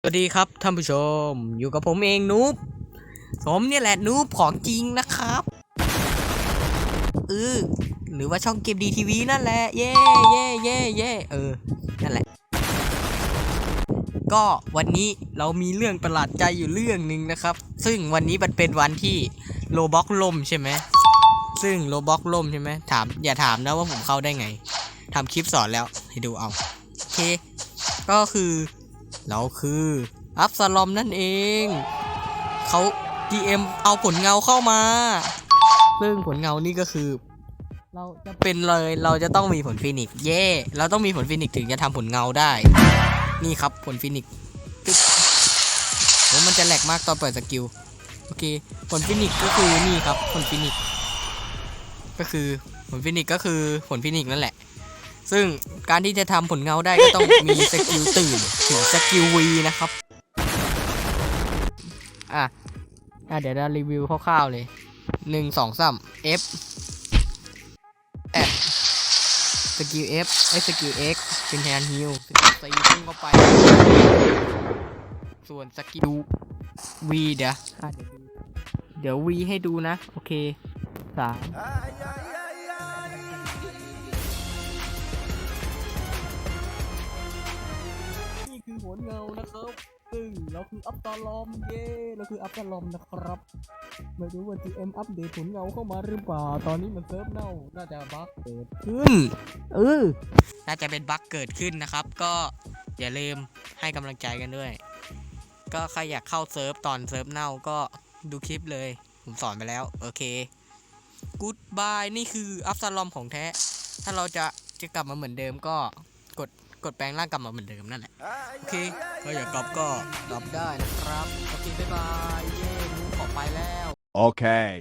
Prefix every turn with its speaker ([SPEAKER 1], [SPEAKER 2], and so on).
[SPEAKER 1] สวัสดีครับท่านผู้ชมอยู่กับผมเองนูบผมเนี่ยแหละนูบของจริงนะครับเออหรือว่าช่องเกมดีทีวีนั่นแหละเย่เย่เย่เย่เออนั่นแหละ ก็วันนี้เรามีเรื่องประหลาดใจอยู่เรื่องหนึ่งนะครับ ซึ่งวันนี้มันเป็นวันที่โลบ็อกล่มใช่ไหมซึ่งโลบ็อกล่มใช่ไหมถามอย่าถามนะว่าผมเข้าได้ไงทำคลิปสอนแล้วให้ดูเอาโอเคก็คือ เราคืออัฟซาลอมนั่นเอง เขา DM เอาผลเงาเข้ามา ซึ่งผลเงานี่ก็คือ เราจะเป็นเลยเราจะต้องมีผลฟินิกเย่เราต้องมีผลฟินิกถึงจะทำผลเงาได้ นี่ครับผลฟินิกซ์ตึ๊บโหมันจะแหลกมากตอนเปิดสกิลโอเคผลฟินิกก็คือนี่ครับผลฟินิกก็คือผลฟินิกก็คือผลฟินิกนั่นแหละ ซึ่งการที่จะทำผลเงาได้ก็ต้องมีสกิลตื่นถึงสกิลวีนะครับ อะอะเดี๋ยวเรารีวิวคร่าวๆเลยหนึ่งสองสาม F แอดสกิล F ไอ้สกิล X เป็นแฮนด์ฮิลสกิล C พุ่งเข้าไป ส่วนสกิล V เดี๋ยวเดี๋ยวดูเดี๋ยว V ให้ดูนะ โอเคสาม คือผลเงานะครับซึ่งเราคืออัปตาลอมเย้เราคืออัปตาลอมนะครับ ไม่รู้ว่า GM อัปเดตผลเงาเข้ามาหรือเปล่า ตอนนี้มันเซิร์ฟเน่า น่าจะบั๊กเกิดขึ้น เออ น่าจะเป็นบั๊กเกิดขึ้นนะครับ ก็อย่าลืมให้กำลังใจกันด้วย ก็ใครอยากเข้าเซิร์ฟตอนเซิร์ฟเน่าก็ดูคลิปเลย ผมสอนไปแล้ว โอเคกู๊ดบายนี่คืออัปซาลอมของแท้ ถ้าเราจะจะกลับมาเหมือนเดิมก็กด กดแปลงร่างกลับมาเหมือนเดิมนั่นแหละ โอเคถ้าอยากกลับก็กลับได้นะครับ โอเค บ๊ายบาย เย้หนูขอไปแล้ว
[SPEAKER 2] Okay.